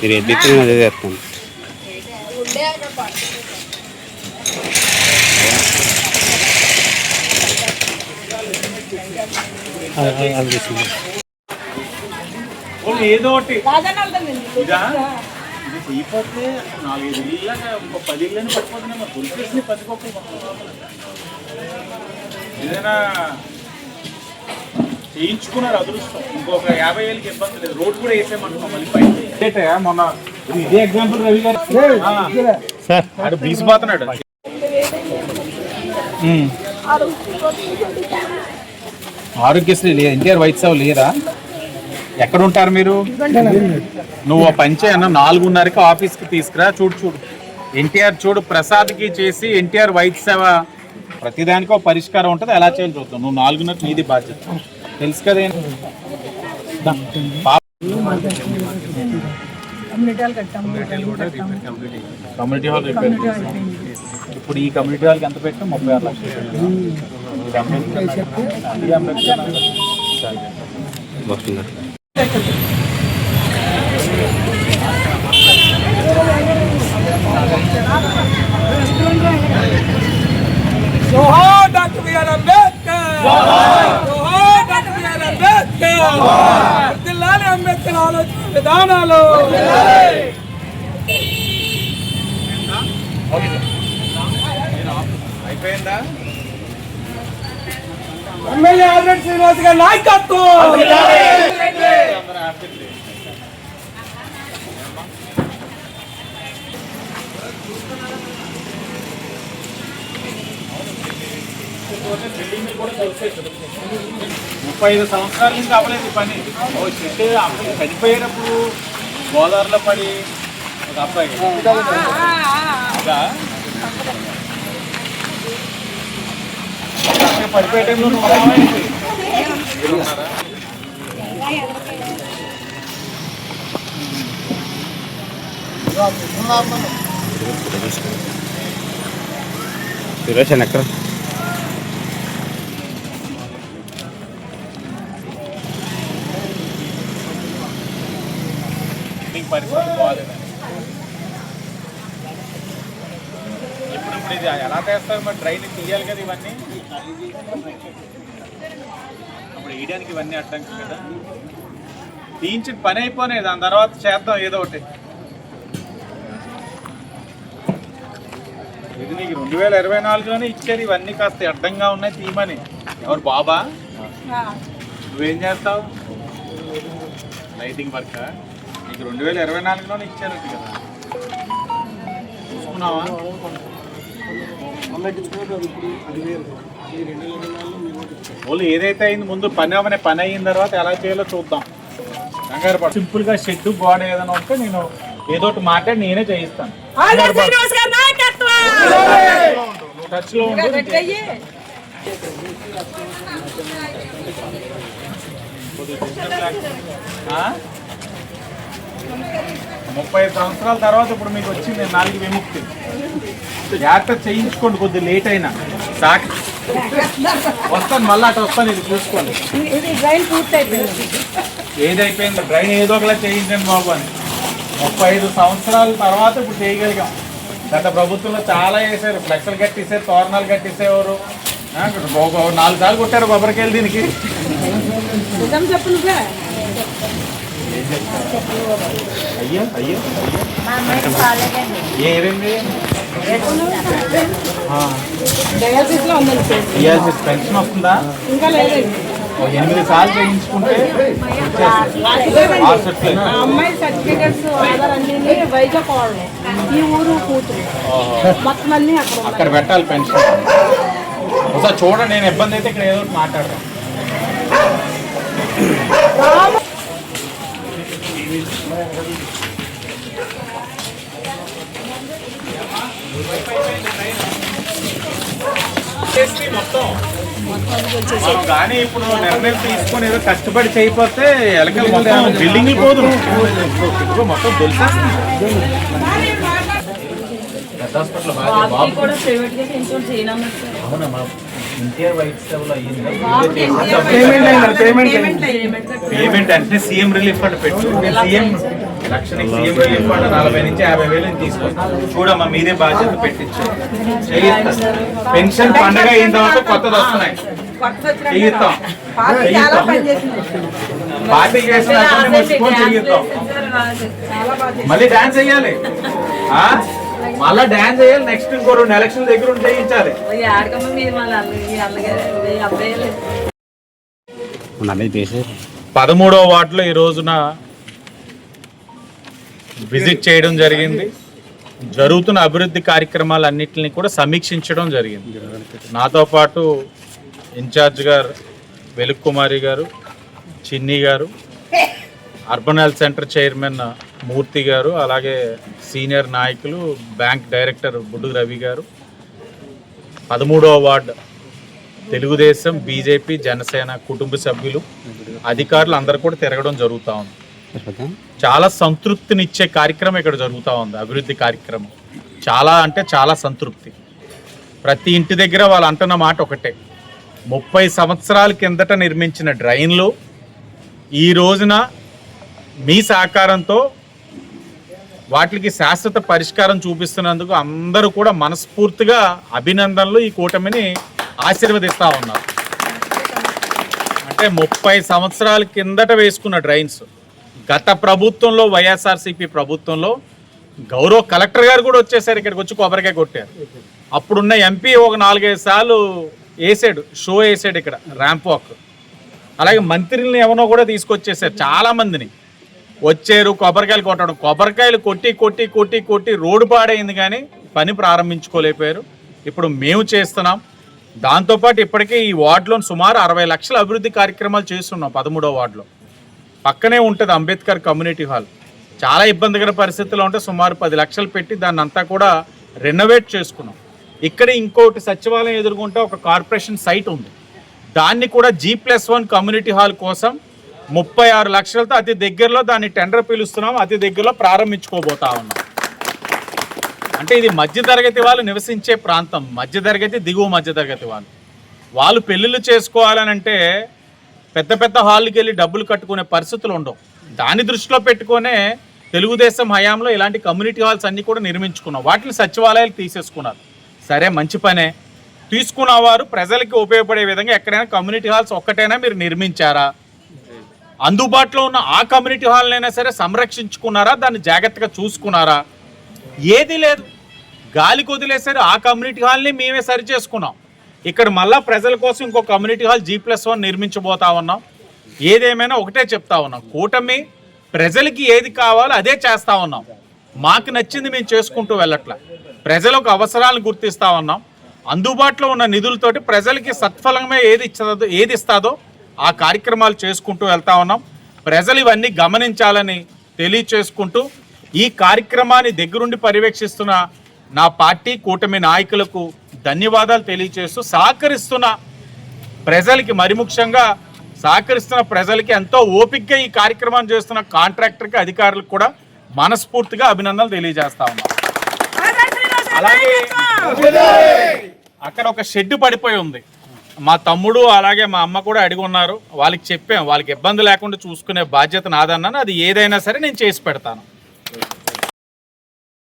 మీరు ఏది చెప్పినా ఓన్లీ ఏదో ఒకటి. ఇదా? నాలుగైదు ఇళ్ళగా ఇంకో పది ఇళ్ళని పడిపోతున్నాయి మరి దొరికేసి పది గొప్ప ఏదైనా చేయించుకున్నారు అదృష్టం. ఇంకొక యాభై వేలకి ఇబ్బంది లేదు. రోడ్ కూడా వేసేయమంటున్నాం మళ్ళీ పైన మొన్న ఇది ఎగ్జాంపుల్ రవి గారు. బీసిపోతున్నాడు. ఆరోగ్యశ్రీ లేదు ఎన్టీఆర్ వైట్ లేదా ఎక్కడ ఉంటారు మీరు? నువ్వు ఓ పని నాలుగున్నరకి ఆఫీస్కి తీసుకురా చూడు చూడు. ఎన్టీఆర్ చూడు ప్రసాద్కి చేసి ఎన్టీఆర్ వైట్ సేవ ప్రతిదానికి ఒక పరిష్కారం ఉంటుంది ఎలా చేయాలి చూద్దాం. నువ్వు నాలుగున్నర నీది బాధ్యత. తెలుసు కదా కమ్యూనిటీ హాల్ రిపేర్. ఇప్పుడు ఈ కమ్యూనిటీ హాల్కి ఎంత పెట్టాం ముప్పై ఆరు లక్షలు. వస్తున్నారు అంబేద్కర్. వర్ధిల్లాలి అంబేద్కర్. ఆలోచన విధానాలు. ఎమ్మెల్యే శ్రీనివాస్ గారి నాయకత్వం. ముప్పై ఐదు సంవత్సరాల నుంచి అవ్వలేదు ఈ పని. ఓ చెట్టు అప్పుడు చనిపోయినప్పుడు గోదావరిలో పడి ఒక అబ్బాయి. పడిపోయే టైంలో సురేష్ అని ఎక్కడ? నీకు పరిస్థితి బాగాలేదు? ఇప్పుడు ఇది ఎలా చేస్తారు మరి? డ్రైన్ తీయాలి కదా ఇవన్నీ? అప్పుడు వేయడానికి ఇవన్నీ అడ్డంకి కదా. తీయించి పని అయిపోయినాయి దాని తర్వాత చేద్దాం ఏదో ఒకటి. ఇది నీకు రెండు వేల ఇరవై నాలుగులోనే ఇచ్చారు ఇవన్నీ కాస్త అడ్డంగా ఉన్నాయి తీయమని. ఎవరు బాబా? నువ్వేం చేస్తావు? Lighting work? నీకు రెండు వేల ఇరవై నాలుగులోనే ఇచ్చారట కదా. చూసుకున్నావా? ఓన్లీ ఏదైతే అయింది ముందు పని అవనే పని అయిన తర్వాత ఎలా చేయాలో చూద్దాం. కంగారు పడు సింపుల్గా షెడ్ గోడ ఏదైనా ఉంటే నేను ఏదో ఒకటి మాట్లాడి నేనే చేయిస్తాను. ఉండు. ఆ? ముప్పై సంవత్సరాల తర్వాత ఇప్పుడు మీకు వచ్చింది నాలుగు విముక్తి. జాగ్రత్త చేయించుకోండి కొద్ది లేట్ అయినా. సాకి. వస్తాను మళ్ళీ అటు వస్తాను ఇది చూసుకోండి. ఏదైపోయింది? డ్రైన్ ఏదో ఒకలా చేయించండి బాబు అని. ముప్పై ఐదు సంవత్సరాల తర్వాత ఇప్పుడు చేయగలిగాం. గత ప్రభుత్వంలో చాలా వేసారు ఫ్లెక్సలు కట్టేసారు తోరణాలు కట్టేసేవారు. నాలుగు సార్లు కొట్టారు కొబ్బరికాయలు దీనికి. అయ్యో అయ్యో ఏమైంది ఉందండి పెన్షన్ వస్తుందా? ఇంకా లేదండి ఎనిమిది సార్లు చేయించుకుంటే ఆరు సెట్లు ఆ అమ్మాయి సర్టిఫికెట్స్ ఆధార్ అన్ని వైజాగ్ వాళ్ళు ఈ ఊరు కూతురు. మొత్తం అన్ని అక్కడ. అక్కడ పెట్టాలి పెన్షన్. ఒకసారి చూడండి నేను ఇబ్బంది అయితే ఇక్కడ ఏదో మాట్లాడతాను. వచ్చేసి కానీ ఇప్పుడు నిర్ణయం తీసుకొని ఏదో కష్టపడి చేయకపోతే ఎలకలు మొత్తం బిల్డింగ్ పోదు. మొత్తం పేమెంట్ అంటే సీఎం రిలీఫ్ ఫండ్ పెట్టు. సీఎం లక్షణకి సీఎం రిలీఫ్ ఫండ్ నలభై నుంచి యాభై వేలు తీసుకొస్తాను. చూడమ్మా మీదే బాధ్యత పెట్టించు. పెన్షన్ పండగ అయిన తర్వాత కొత్తది వస్తున్నాయి. చేయిస్తాం పార్టీ చేసిన చేయిస్తాం మళ్ళీ డాన్స్ చేయాలి ఆ? మళ్ళా డాన్స్ చేయాలి నెక్స్ట్ ఇంకో రెండు ఎలక్షన్ దగ్గర చేయించాలి. పదమూడవ వార్డులో ఈ రోజున విజిట్ చేయడం జరిగింది. జరుగుతున్న అభివృద్ధి కార్యక్రమాలన్నింటినీ కూడా సమీక్షించడం జరిగింది. నాతో పాటు ఇన్ఛార్జ్ గారు వెలుక్ కుమారి గారు చిన్ని గారు urban health centre chairman Murthy గారు అలాగే సీనియర్ నాయకులు బ్యాంక్ డైరెక్టర్ బుడ్డు రవి గారు. పదమూడవ వార్డు తెలుగుదేశం బీజేపీ జనసేన కుటుంబ సభ్యులు అధికారులు అందరూ కూడా తిరగడం జరుగుతూ ఉంది. చాలా సంతృప్తినిచ్చే కార్యక్రమం ఇక్కడ జరుగుతూ ఉంది అభివృద్ధి కార్యక్రమం. చాలా అంటే చాలా సంతృప్తి. ప్రతి ఇంటి దగ్గర వాళ్ళు అంటున్న మాట ఒకటే. ముప్పై సంవత్సరాల కిందట నిర్మించిన డ్రైన్లు ఈ రోజున మీ సహకారంతో వాటికి శాశ్వత పరిష్కారం చూపిస్తున్నందుకు అందరూ కూడా మనస్ఫూర్తిగా అభినందనలు ఈ కూటమిని ఆశీర్వదిస్తూ ఉన్నారు. అంటే ముప్పై సంవత్సరాల కిందట వేసుకున్న డ్రైన్స్ గత ప్రభుత్వంలో వైఎస్ఆర్సీపీ ప్రభుత్వంలో గౌరవ కలెక్టర్ గారు కూడా వచ్చేసారు ఇక్కడికి వచ్చి కొబ్బరికాయ కొట్టారు. అప్పుడున్న ఎంపీ ఒక నాలుగైదు సార్లు వేసాడు షో వేసాడు ఇక్కడ ర్యాంప్ వాక్. అలాగే మంత్రుల్ని ఎవనో కూడా తీసుకొచ్చేసారు చాలా మందిని. వచ్చారు కొబ్బరికాయలు కొట్టడం కొబ్బరికాయలు కొట్టి కొట్టి కొట్టి కొట్టి రోడ్డు పాడైంది కానీ పని ప్రారంభించుకోలేకపోయారు. ఇప్పుడు మేము చేస్తున్నాం. దాంతోపాటు ఇప్పటికే ఈ వార్డులో సుమారు అరవై లక్షల అభివృద్ధి కార్యక్రమాలు చేస్తున్నాం పదమూడో వార్డులో. పక్కనే ఉంటుంది అంబేద్కర్ కమ్యూనిటీ హాల్. చాలా ఇబ్బందికర పరిస్థితుల్లో ఉంటే సుమారు పది లక్షలు పెట్టి దాన్ని అంతా కూడా రెనోవేట్ చేసుకున్నాం. ఇక్కడ ఇంకోటి సచివాలయం ఎదుర్కొంటే ఒక కార్పొరేషన్ సైట్ ఉంది. దాన్ని కూడా G plus one community hall కోసం ముప్పై ఆరు లక్షలతో అతి దగ్గరలో దాన్ని టెండర్ పిలుస్తున్నాం అతి దగ్గరలో ప్రారంభించుకోబోతా ఉన్నాం. అంటే ఇది మధ్యతరగతి వాళ్ళు నివసించే ప్రాంతం మధ్యతరగతి దిగువ మధ్యతరగతి వాళ్ళు. వాళ్ళు పెళ్ళిళ్ళు చేసుకోవాలనంటే పెద్ద పెద్ద హాల్కి వెళ్ళి డబ్బులు కట్టుకునే పరిస్థితులు ఉండవు. దాని దృష్టిలో పెట్టుకునే తెలుగుదేశం హయాంలో ఇలాంటి కమ్యూనిటీ హాల్స్ అన్నీ కూడా నిర్మించుకున్నాం. వాటిని సచివాలయాలు తీసేసుకున్నారు. సరే మంచి పనే. తీసుకున్న వారు ప్రజలకి ఉపయోగపడే విధంగా ఎక్కడైనా కమ్యూనిటీ హాల్స్ ఒక్కటైనా మీరు నిర్మించారా? అందుబాటులో ఉన్న ఆ కమ్యూనిటీ హాల్నైనా సరే సంరక్షించుకున్నారా? దాన్ని జాగ్రత్తగా చూసుకున్నారా? ఏది లేదు. గాలికి వదిలేసరి ఆ కమ్యూనిటీ హాల్ని మేమే సరి చేసుకున్నాం ఇక్కడ మళ్ళా ప్రజల కోసం ఇంకో community hall G plus one నిర్మించబోతా ఉన్నాం. ఏదేమైనా ఒకటే చెప్తా ఉన్నాం. కూటమి ప్రజలకి ఏది కావాలో అదే చేస్తా ఉన్నాం. మాకు నచ్చింది మేము చేసుకుంటూ వెళ్ళట్లా. ప్రజలకు అవసరాలను గుర్తిస్తా ఉన్నాం. అందుబాటులో ఉన్న నిధులతోటి ప్రజలకి సత్ఫలమే ఏది ఇచ్చదో ఏది ఇస్తాదో ఆ కార్యక్రమాలు చేసుకుంటూ వెళ్తా ఉన్నాం. ప్రజలు ఇవన్నీ గమనించాలని తెలియచేసుకుంటూ ఈ కార్యక్రమాన్ని దగ్గరుండి పర్యవేక్షిస్తున్న నా పార్టీ కూటమి నాయకులకు ధన్యవాదాలు తెలియచేస్తూ సహకరిస్తున్న ప్రజలకి మరి ముఖ్యంగా సహకరిస్తున్న ప్రజలకి ఎంతో ఓపికగా ఈ కార్యక్రమం చేస్తున్న కాంట్రాక్టర్కి అధికారులకు కూడా మనస్ఫూర్తిగా అభినందనలు తెలియజేస్తా ఉన్నాం. అలాగే అక్కడ ఒక షెడ్ పడిపోయి ఉంది. మా తమ్ముడు అలాగే మా అమ్మ కూడా అడిగి ఉన్నారు. వాళ్ళకి చెప్పాం. వాళ్ళకి ఇబ్బంది లేకుండా చూసుకునే బాధ్యత నాదన్నాను. అది ఏదైనా సరే నేను చేసి పెడతాను.